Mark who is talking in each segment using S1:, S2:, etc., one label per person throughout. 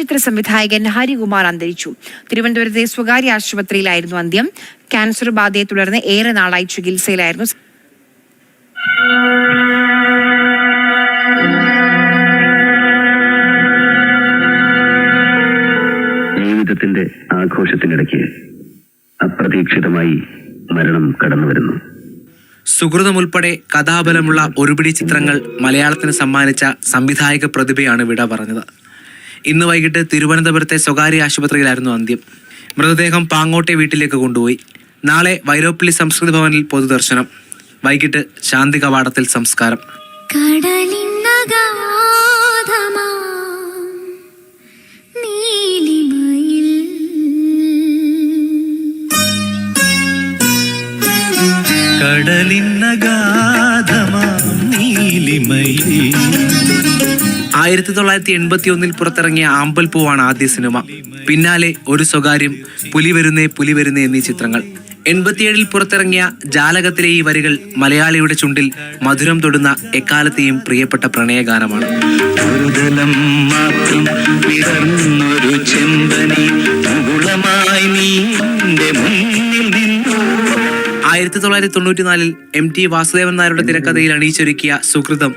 S1: ചലച്ചിത്ര സംവിധായകൻ ഹരികുമാർ അന്തരിച്ചു. തിരുവനന്തപുരത്തെ സ്വകാര്യ ആശുപത്രിയിലായിരുന്നു അന്ത്യം. ക്യാൻസർ ബാധയെ തുടർന്ന് ഏറെ നാളായി ചികിത്സയിലായിരുന്നു
S2: ജീവിതത്തിന്റെ ആഘോഷത്തിനിടയ്ക്ക് അപ്രതീക്ഷിതമായി മരണം കടന്നു വരുന്നു
S3: സുഹൃതം ഉൾപ്പെടെ കഥാബലമുള്ള ഒരുപിടി ചിത്രങ്ങൾ മലയാളത്തിന് സമ്മാനിച്ച സംവിധായക പ്രതിഭയാണ് വിട പറഞ്ഞത്. ഇന്ന് വൈകിട്ട് തിരുവനന്തപുരത്തെ സ്വകാര്യ ആശുപത്രിയിലായിരുന്നു അന്ത്യം. മൃതദേഹം പാങ്ങോട്ടെ വീട്ടിലേക്ക് കൊണ്ടുപോയി. നാളെ വൈരോപ്പിള്ളി സംസ്കൃത ഭവനിൽ പൊതുദർശനം. വൈകിട്ട് ശാന്തി കവാടത്തിൽ സംസ്കാരം.
S4: കടലിന്നഗാധമാ നീലിമയിൽ.
S5: കടലിന്നഗാധമാ നീലിമയിൽ.
S3: ആയിരത്തി തൊള്ളായിരത്തി എൺപത്തി ഒന്നിൽ പുറത്തിറങ്ങിയ ആമ്പൽ പൂവാണ് ആദ്യ സിനിമ. പിന്നാലെ ഒരു സ്വകാര്യം പുലി വരുന്നേ പുലി വരുന്നേ എന്നീ ചിത്രങ്ങൾ. എൺപത്തിയേഴിൽ പുറത്തിറങ്ങിയ ജാലകത്തിലെ ഈ വരികൾ മലയാളിയുടെ ചുണ്ടിൽ മധുരം തൊടുന്ന എക്കാലത്തെയും പ്രിയപ്പെട്ട പ്രണയഗാനമാണ്.
S5: ഒരു
S3: ആയിരത്തി തൊള്ളായിരത്തി തൊണ്ണൂറ്റിനാലിൽ എം ടി വാസുദേവൻ നായരുടെ തിരക്കഥയിൽ അണിയിച്ചൊരുക്കിയ സുഹൃതം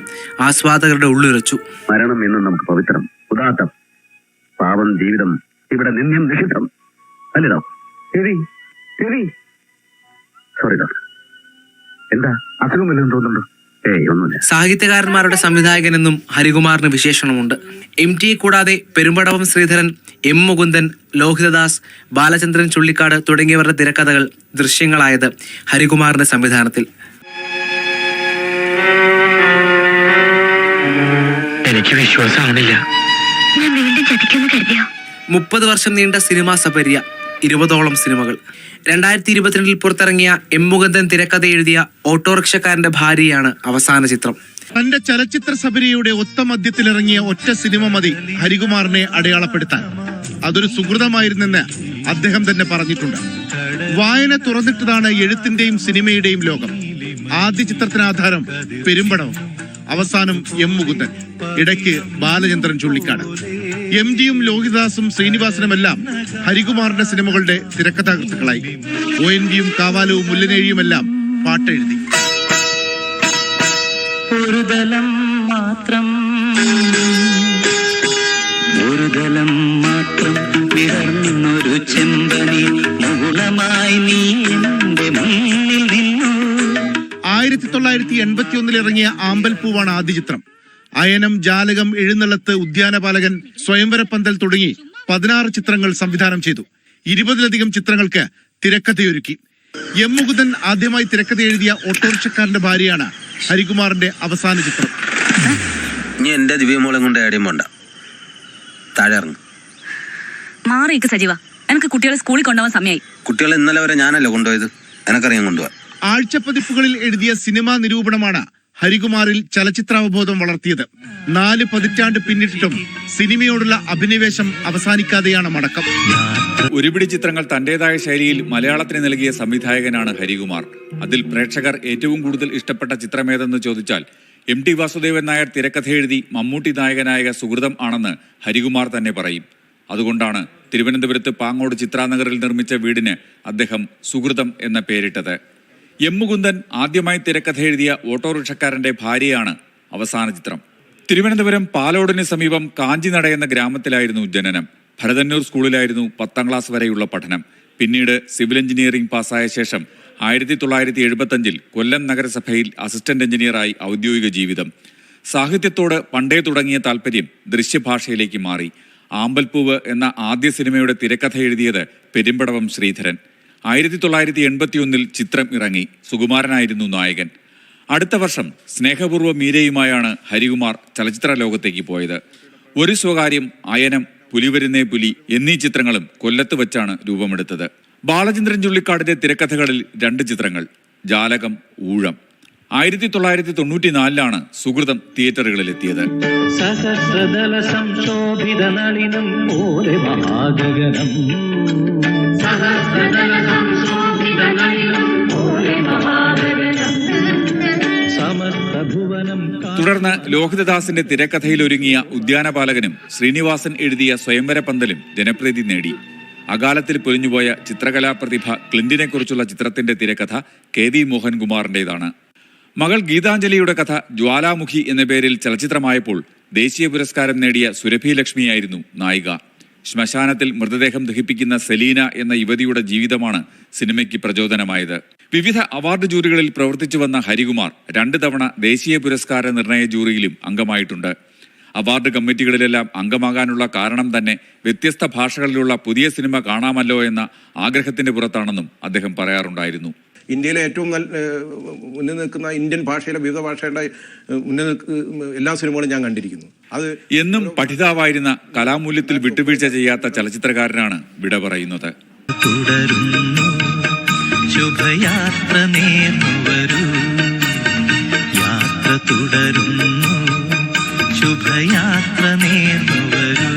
S3: ആസ്വാദകരുടെ ഉള്ളുരച്ചു.
S2: മരണം എന്ന് നമുക്ക് പവിത്രം ഉദാത്തം പാവം ജീവിതം ഇവിടെ നിന്ദ്യം നിഷിദ്ധം. അല്ലേ ശരി ശരി സോറി എന്താ അസുഖം വല്ലതും തോന്നുന്നുണ്ടോ? ഏയ് സംവിധായകൻ
S3: എന്നും സംവിധായകനെന്നും ഹരികുമാറിന് വിശേഷണമുണ്ട്. എം ടി കൂടാതെ പെരുമ്പടവം ശ്രീധരൻ എം മുകുന്ദൻ ലോഹിതദാസ് ബാലചന്ദ്രൻ ചുള്ളിക്കാട് തുടങ്ങിയവരുടെ തിരക്കഥകൾ ദൃശ്യങ്ങളായത് ഹരികുമാറിന്റെ സംവിധാനത്തിൽ.
S5: എനിക്ക്
S4: വിശ്വാസമാണില്ല
S3: മുപ്പത് വർഷം നീണ്ട സിനിമാ സപര്യ ഇരുപതോളം സിനിമകൾ. രണ്ടായിരത്തി ഇരുപത്തിരണ്ടിൽ പുറത്തിറങ്ങിയ എം മുകുന്ദൻ തിരക്കഥ എഴുതിയ ഓട്ടോറിക്ഷക്കാരന്റെ ഭാര്യയാണ് അവസാന ചിത്രം.
S6: തന്റെ ചലച്ചിത്ര സബരിയുടെ ഒത്ത മധ്യത്തിലിറങ്ങിയ ഒറ്റ സിനിമ മതി ഹരികുമാറിനെ അടയാളപ്പെടുത്താൻ. അതൊരു സുഹൃതമായിരുന്നെന്ന് അദ്ദേഹം തന്നെ പറഞ്ഞിട്ടുണ്ട്. വായന തുറന്നിട്ടതാണ് എഴുത്തിന്റെയും സിനിമയുടെയും ലോകം. ആദ്യ ചിത്രത്തിന് ആധാരം പെരുമ്പടവും. അവസാനം എം മുകുന്ദൻ. ഇടയ്ക്ക് ബാലചന്ദ്രൻ ചുള്ളിക്കാട്. എം ജിയും ലോഹിദാസും ശ്രീനിവാസനുമെല്ലാം ഹരികുമാറിന്റെ സിനിമകളുടെ തിരക്കഥാകൃത്തുക്കളായി. ഒ എൻ വിയും കാവാലവും മുല്ലനേഴിയുമെല്ലാം പാട്ടെഴുതി.
S5: ഒരുതലം മാത്രം. ഒരുതലം മാത്രം വിടർന്നൊരു ചെമ്പനി മുകുളമായി നീ എന്റെ മുന്നിൽ നിന്നു.
S6: ആയിരത്തി തൊള്ളായിരത്തി എൺപത്തി ഒന്നിൽ ഇറങ്ങിയ ആമ്പൽപ്പൂവാണ് ആദ്യ ചിത്രം. അയനം ജാലകം എഴുന്നള്ളത്ത് ഉദ്യാനപാലകൻ സ്വയംവരപ്പന്തൽ തുടങ്ങി പതിനാറ് ചിത്രങ്ങൾ സംവിധാനം ചെയ്തു. ഇരുപതിലധികം ചിത്രങ്ങൾക്ക് തിരക്കഥയൊരുക്കി. എം മുകുന്ദൻ ആദ്യമായി തിരക്കഥ എഴുതിയ ഓട്ടോറിക്ഷക്കാരന്റെ ഭാര്യയാണ് ഹരികുമാറിന്റെ അവസാന ചിത്രം.
S7: ഇനി എന്റെ ദിവ്യമോളം കൊണ്ട് എവിടെയും പോണ്ട. താഴെ ഇറങ്ങും.
S8: മാറിയിക്ക് സജീവ. എനിക്ക് കുട്ടികളെ സ്കൂളിൽ കൊണ്ടുപോകാൻ സമയമായി
S7: കുട്ടികളെ ഇന്നലെ വരെ ഞാനല്ലേ കൊണ്ടുപോയത്? എനക്കറിയാൻ കൊണ്ടുപോവാ
S6: ആഴ്ചപ്പതിപ്പുകളിൽ എഴുതിയ സിനിമാ നിരൂപണമാണ് ഹരികുമാറിൽ ചലച്ചിത്രാവബോധം വളർത്തിയത്. നാല് പതിറ്റാണ്ട് പിന്നിട്ടിട്ടും സിനിമയോടുള്ള അഭിനിവേശം അവസാനിക്കാതെയാണ് മടക്കം.
S9: ഒരുപിടി ചിത്രങ്ങൾ തന്റേതായ ശൈലിയിൽ മലയാളത്തിന് നൽകിയ സംവിധായകനാണ് ഹരികുമാർ. അതിൽ പ്രേക്ഷകർ ഏറ്റവും കൂടുതൽ ഇഷ്ടപ്പെട്ട ചിത്രമേതെന്ന് ചോദിച്ചാൽ എം ടി വാസുദേവൻ നായർ തിരക്കഥ എഴുതി മമ്മൂട്ടി നായകനായ സുഹൃതം ആണെന്ന് ഹരികുമാർ തന്നെ പറയും. അതുകൊണ്ടാണ് തിരുവനന്തപുരത്ത് പാങ്ങോട് ചിത്രാനഗറിൽ നിർമ്മിച്ച വീടിന് അദ്ദേഹം സുഹൃതം എന്ന പേരിട്ടത്. എം ആദ്യമായി തിരക്കഥ എഴുതിയ ഓട്ടോറിക്ഷക്കാരന്റെ ഭാര്യയാണ് അവസാന ചിത്രം. തിരുവനന്തപുരം പാലോടിന് സമീപം കാഞ്ചിനട എന്ന ഗ്രാമത്തിലായിരുന്നു ജനനം. ഭരതന്നൂർ സ്കൂളിലായിരുന്നു പത്താം ക്ലാസ് വരെയുള്ള പഠനം. പിന്നീട് സിവിൽ എഞ്ചിനീയറിംഗ് പാസ്സായ ശേഷം ആയിരത്തി തൊള്ളായിരത്തി എഴുപത്തഞ്ചിൽ കൊല്ലം നഗരസഭയിൽ അസിസ്റ്റന്റ് എഞ്ചിനീയറായി ഔദ്യോഗിക ജീവിതം. സാഹിത്യത്തോട് പണ്ടേ തുടങ്ങിയ താല്പര്യം ദൃശ്യഭാഷയിലേക്ക് മാറി. ആമ്പൽപ്പൂവ് എന്ന ആദ്യ സിനിമയുടെ തിരക്കഥ എഴുതിയത് പെരുമ്പടവം ശ്രീധരൻ. ആയിരത്തി തൊള്ളായിരത്തി എൺപത്തിയൊന്നിൽ ചിത്രം ഇറങ്ങി. സുകുമാരനായിരുന്നു നായകൻ. അടുത്ത വർഷം സ്നേഹപൂർവ മീരയുമായാണ് ഹരികുമാർ ചലച്ചിത്ര ലോകത്തേക്ക് പോയത്. ഒരു സ്വകാര്യം അയനം പുലിവരുന്നേ പുലി എന്നീ ചിത്രങ്ങളും കൊല്ലത്ത് വെച്ചാണ് രൂപമെടുത്തത്. ബാലചന്ദ്രൻ ചുള്ളിക്കാടിന്റെ തിരക്കഥകളിൽ രണ്ട് ചിത്രങ്ങൾ ജാലകം ഊഴം. ആയിരത്തി തൊള്ളായിരത്തി തൊണ്ണൂറ്റിനാലിലാണ് സുഹൃതം തിയേറ്ററുകളിലെത്തിയത്.
S5: സഹസ്രദല സംശോഭിത നളിനം
S9: തുടർന്ന് ലോഹിതദാസിന്റെ തിരക്കഥയിൽ ഒരുങ്ങിയ ഉദ്യാനപാലകനും ശ്രീനിവാസൻ എഴുതിയ സ്വയംവര പന്തലും ജനപ്രീതി നേടി. അകാലത്തിൽ പൊലിഞ്ഞുപോയ ചിത്രകലാ പ്രതിഭ ക്ലിന്റിനെക്കുറിച്ചുള്ള ചിത്രത്തിന്റെ തിരക്കഥ കെ വി മോഹൻകുമാറിന്റേതാണ്. മകൾ ഗീതാഞ്ജലിയുടെ കഥ ജ്വാലാമുഖി എന്ന പേരിൽ ചലച്ചിത്രമായപ്പോൾ ദേശീയ പുരസ്കാരം നേടിയ സുരഭി ലക്ഷ്മിയായിരുന്നു നായിക. ശ്മശാനത്തിൽ മൃതദേഹം ദഹിപ്പിക്കുന്ന സെലീന എന്ന യുവതിയുടെ ജീവിതമാണ് സിനിമയ്ക്ക് പ്രചോദനമായത്. വിവിധ അവാർഡ് ജൂറികളിൽ പ്രവർത്തിച്ചു വന്ന ഹരികുമാർ രണ്ട് തവണ ദേശീയ പുരസ്കാര നിർണയ ജൂറിയിലും അംഗമായിട്ടുണ്ട്. അവാർഡ് കമ്മിറ്റികളിലെല്ലാം അംഗമാകാനുള്ള കാരണം തന്നെ വ്യത്യസ്ത ഭാഷകളിലുള്ള പുതിയ സിനിമ കാണാമല്ലോ എന്ന ആഗ്രഹത്തിന്റെ പുറത്താണെന്നും അദ്ദേഹം പറയാറുണ്ടായിരുന്നു.
S10: ഇന്ത്യയിലെ ഏറ്റവും നല്ല മുന്നിൽ നിൽക്കുന്ന ഇന്ത്യൻ ഭാഷയിലെ വിവിധ ഭാഷയുടെ ഏഹ്, മുന്നിൽ നിൽക്കുന്ന എല്ലാ സിനിമകളും ഞാൻ കണ്ടിരിക്കുന്നു. അത്
S9: എന്നും പഠിതാവായിരുന്ന കലാമൂല്യത്തിൽ വിട്ടുവീഴ്ച ചെയ്യാത്ത ചലച്ചിത്രകാരനാണ് വിട പറയുന്നത്.
S5: തുടരുന്നു ശുഭയാത്ര നേർന്നു വരൂ യാത്ര തുടരുന്നു ശുഭയാത്ര നേർന്നു വരൂ